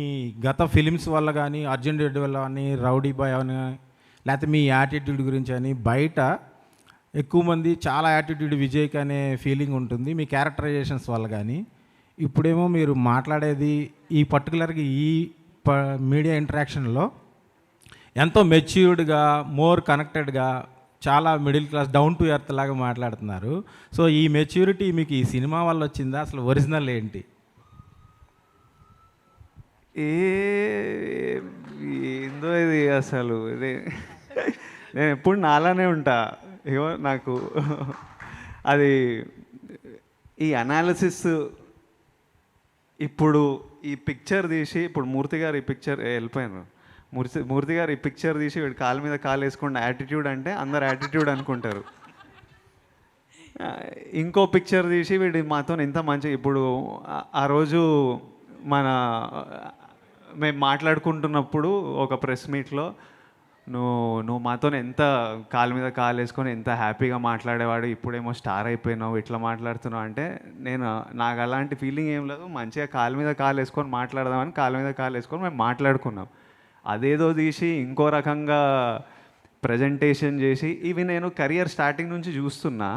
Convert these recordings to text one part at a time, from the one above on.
మీ గత ఫిలిమ్స్ వల్ల కానీ అర్జున్ రెడ్డి వల్ల కానీ రౌడీ బాయ్ అని లేకపోతే మీ యాటిట్యూడ్ గురించి అని బయట ఎక్కువ మంది చాలా యాటిట్యూడ్ విజయ్కి అనే ఫీలింగ్ ఉంటుంది. మీ క్యారెక్టరైజేషన్స్ వల్ల కానీ ఇప్పుడేమో మీరు మాట్లాడేది ఈ పర్టికులర్గా ఈ ప మీడియా ఇంటరాక్షన్లో ఎంతో మెచ్యూర్డ్గా మోర్ కనెక్టెడ్గా చాలా middle class down to earth లాగా మాట్లాడుతున్నారు. సో ఈ మెచ్యూరిటీ మీకు ఈ సినిమా వల్ల వచ్చిందా? అసలు ఒరిజినల్ ఏంటి? ఏ ఏందో ఇది అసలు ఇది. నేను ఎప్పుడు నాలానే ఉంటా. ఏమో నాకు అది ఈ అనాలిసిస్ ఇప్పుడు ఈ పిక్చర్ తీసి ఇప్పుడు మూర్తి గారు ఈ పిక్చర్ వెళ్ళిపోయాను మూర్తి మూర్తి గారు ఈ పిక్చర్ తీసి వీడు కాలు మీద కాలు వేసుకున్న యాటిట్యూడ్ అంటే అందరు యాటిట్యూడ్ అనుకుంటారు. ఇంకో పిక్చర్ తీసి వీడు మాతో ఎంత మంచి ఇప్పుడు ఆ రోజు మన మేము మాట్లాడుకుంటున్నప్పుడు ఒక ప్రెస్ మీట్లో నువ్వు నువ్వు మాతో ఎంత కాలు మీద కాలు వేసుకొని ఎంత హ్యాపీగా మాట్లాడేవాడు ఇప్పుడేమో స్టార్ అయిపోయినావు ఇట్లా మాట్లాడుతున్నావు అంటే నేను నాకు అలాంటి ఫీలింగ్ ఏం లేదు. మంచిగా కాలు మీద కాలు వేసుకొని మాట్లాడదామని కాలు మీద కాలు వేసుకొని మేము మాట్లాడుకున్నాం. అదేదో తీసి ఇంకో రకంగా ప్రజెంటేషన్ చేసి ఇవి నేను కెరియర్ స్టార్టింగ్ నుంచి చూస్తున్నా.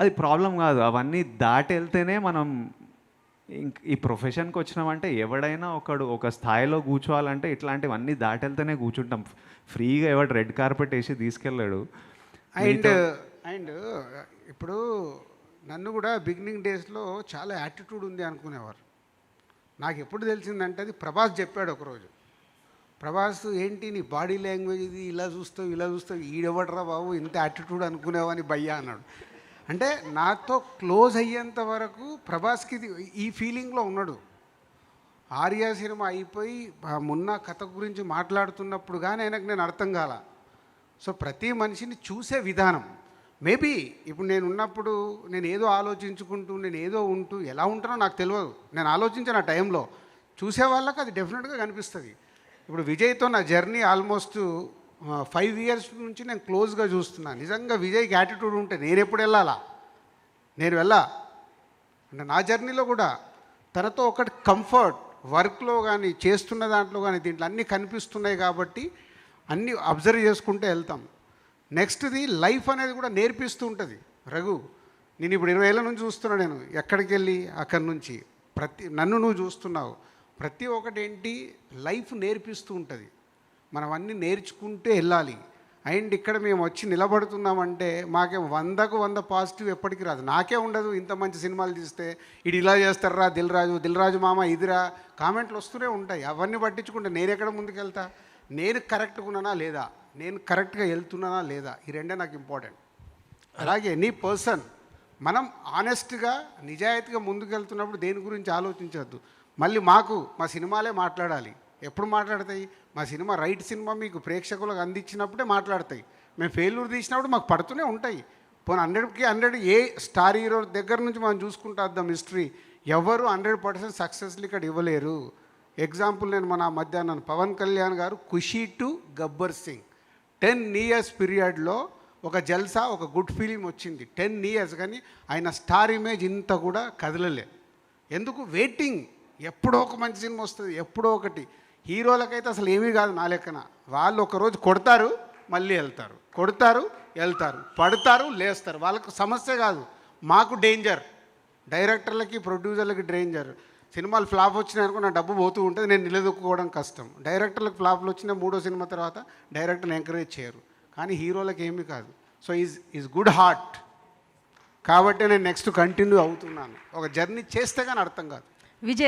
అది ప్రాబ్లం కాదు. అవన్నీ దాటి వెళ్తేనే మనం ఈ ప్రొఫెషన్కి వచ్చినామంటే ఎవడైనా ఒకడు ఒక స్థాయిలో కూర్చోవాలంటే ఇట్లాంటివన్నీ దాటి వెళ్తేనే కూర్చుంటాం. ఫ్రీగా ఎవడు రెడ్ కార్పెట్ వేసి తీసుకెళ్ళాడు. అండ్ అండ్ ఇప్పుడు నన్ను కూడా బిగినింగ్ డేస్లో చాలా యాటిట్యూడ్ ఉంది అనుకునేవారు. నాకు ఎప్పుడు తెలిసిందంటే అది ప్రభాస్ చెప్పాడు ఒకరోజు. ప్రభాస్ ఏంటి నీ బాడీ లాంగ్వేజ్ ఇది ఇలా చూస్తావు ఇలా చూస్తావు ఈడెవడరా బాబు ఇంత యాటిట్యూడ్ అనుకునేవని భయ్యా అన్నాడు. అంటే నాతో క్లోజ్ అయ్యేంత వరకు ప్రభాస్కి ఇది ఈ ఫీలింగ్లో ఉన్నాడు. ఆర్యా సినిమా అయిపోయి మొన్న కథ గురించి మాట్లాడుతున్నప్పుడు కానీ ఆయనకు నేను అర్థం కాల. సో ప్రతి మనిషిని చూసే విధానం. మేబీ ఇప్పుడు నేను ఉన్నప్పుడు నేను ఏదో ఆలోచించుకుంటూ నేను ఏదో ఉంటూ ఎలా ఉంటానో నాకు తెలియదు. నేను ఆలోచించిన ఆ టైంలో చూసే వాళ్ళకి అది డెఫినెట్గా కనిపిస్తుంది. ఇప్పుడు విజయ్తో నా జర్నీ ఆల్మోస్ట్ ఫైవ్ ఇయర్స్ నుంచి నేను క్లోజ్గా చూస్తున్నాను నిజంగా విజయ్కి యాటిట్యూడ్ ఉంటే నేను ఎప్పుడు వెళ్ళాలా? నేను వెళ్ళా? అంటే నా జర్నీలో కూడా తనతో ఒకటి కంఫర్ట్ వర్క్లో కానీ చేస్తున్న దాంట్లో కానీ దీంట్లో అన్నీ కనిపిస్తున్నాయి కాబట్టి అన్నీ అబ్జర్వ్ చేసుకుంటే వెళ్తాం. నెక్స్ట్ది లైఫ్ అనేది కూడా నేర్పిస్తూ ఉంటుంది. రఘు నేను ఇప్పుడు ఇరవై ఏళ్ళ నుంచి చూస్తున్నా నేను. ఎక్కడికి వెళ్ళి? అక్కడి నుంచి. ప్రతి నన్ను నువ్వు చూస్తున్నావు. ప్రతి ఒక్కటి ఏంటి లైఫ్ నేర్పిస్తూ ఉంటుంది. మనం అన్నీ నేర్చుకుంటే వెళ్ళాలి. అండ్ ఇక్కడ మేము వచ్చి నిలబడుతున్నామంటే మాకే వందకు వంద పాజిటివ్ ఎప్పటికీ రాదు. నాకే ఉండదు ఇంత మంచి సినిమాలు తీస్తే. ఇది ఇలా చేస్తారా? దిల్ రాజు దిల్ రాజు మామ ఇదిరా? కామెంట్లు వస్తూనే ఉంటాయి. అవన్నీ పట్టించుకుంటే నేను ఎక్కడ ముందుకెళ్తా? నేను కరెక్ట్గా ఉన్నానా లేదా? నేను కరెక్ట్గా వెళ్తున్నానా లేదా? ఈ రెండే నాకు ఇంపార్టెంట్. అలాగే నీ పర్సన్ మనం ఆనెస్ట్గా నిజాయితీగా ముందుకెళ్తున్నప్పుడు దేని గురించి ఆలోచించవద్దు మళ్ళీ మాకు మా సినిమాలే మాట్లాడాలి. ఎప్పుడు మాట్లాడతాయి? మా సినిమా రైట్ సినిమా మీకు ప్రేక్షకులకు అందించినప్పుడే మాట్లాడతాయి. మేము ఫెయిల్యూర్ తీసినప్పుడు మాకు పడుతూనే ఉంటాయి. పోనీ హండ్రెడ్కి హండ్రెడ్ ఏ స్టార్ హీరో దగ్గర నుంచి మనం చూసుకుంటా వద్దాం హిస్టరీ ఎవరు హండ్రెడ్ పర్సెంట్ సక్సెస్లు ఇక్కడ ఇవ్వలేరు. ఎగ్జాంపుల్ నేను మన మధ్యాహ్నం పవన్ కళ్యాణ్ గారు Kushi to Gabbar Singh. Ten years పీరియడ్లో ఒక జల్సా ఒక గుడ్ ఫీలింగ్ వచ్చింది. టెన్ ఇయర్స్ కానీ ఆయన స్టార్ ఇమేజ్ ఇంత కూడా కదలలే. ఎందుకు? వెయిటింగ్. ఎప్పుడో ఒక మంచి సినిమా వస్తుంది ఎప్పుడో ఒకటి. హీరోలకైతే అసలు ఏమీ కాదు నా లెక్కన. వాళ్ళు ఒకరోజు కొడతారు మళ్ళీ వెళ్తారు. కొడతారు వెళ్తారు. పడతారు లేస్తారు. వాళ్ళకు సమస్య కాదు. మాకు డేంజర్. డైరెక్టర్లకి ప్రొడ్యూసర్లకి డేంజర్. సినిమాలు ఫ్లాప్ వచ్చినాయనుకో నా డబ్బు పోతూ ఉంటుంది నేను నిలదొక్కుకోవడం కష్టం. డైరెక్టర్లకు ఫ్లాప్లు వచ్చిన మూడో సినిమా తర్వాత డైరెక్టర్ని ఎంకరేజ్ చేయరు. కానీ హీరోలకు ఏమీ కాదు. So is is good heart కాబట్టి నేను నెక్స్ట్ కంటిన్యూ అవుతున్నాను. ఒక జర్నీ చేస్తే కానీ అర్థం కాదు. విజయ్